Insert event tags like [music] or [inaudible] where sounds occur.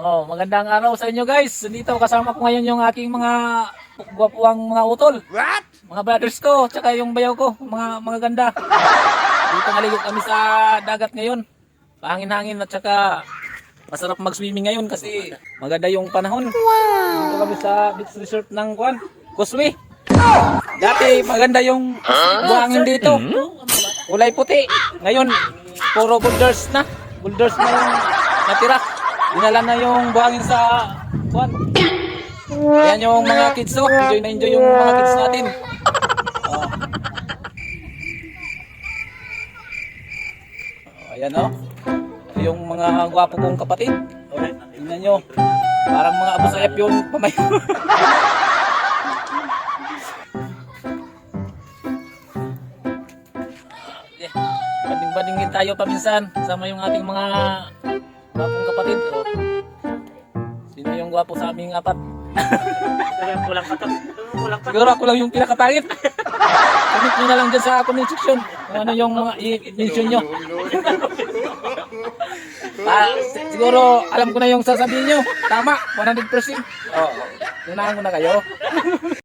Oh, magandang araw sa inyo guys. Dito kasama ko ngayon yung aking mga gwapuang mga utol. What? Mga brothers ko, tsaka yung bayaw ko, mga mga ganda. Dito naligo kami sa dagat ngayon. Pahangin-hangin at tsaka masarap mag-swimming ngayon kasi maganda yung panahon. Dito kami sa beach resort ng Kwan, Kuswi. Dati maganda yung buhangin dito. Kulay puti. Ngayon, puro boulders na. Boulders na yung natira. Dinala na yung buhangin sa Kwan. Yan yung mga kids oh. Enjoy na enjoy yung mga kids natin. Oh. Oh, ayan oh. Ito yung mga gwapo kong kapatid. Oh, tingnan nyo. Parang mga abusayap yung pamay. [laughs] yeah. Bading-badingin tayo paminsan. Sama yung ating mga gwapong kapatid. Oh. Sino yung gwapo sa aming apat? Kaya kulang pa to. Kulang pa. Siguro ako lang yung pinakapangit. Comment nyo na lang dyan sa comment section kung ano yung mga i-mention nyo. Ah, si- siguro alam ko na yung sasabihin nyo. Tama, 100%. Oo, oh, unahan ko na kayo.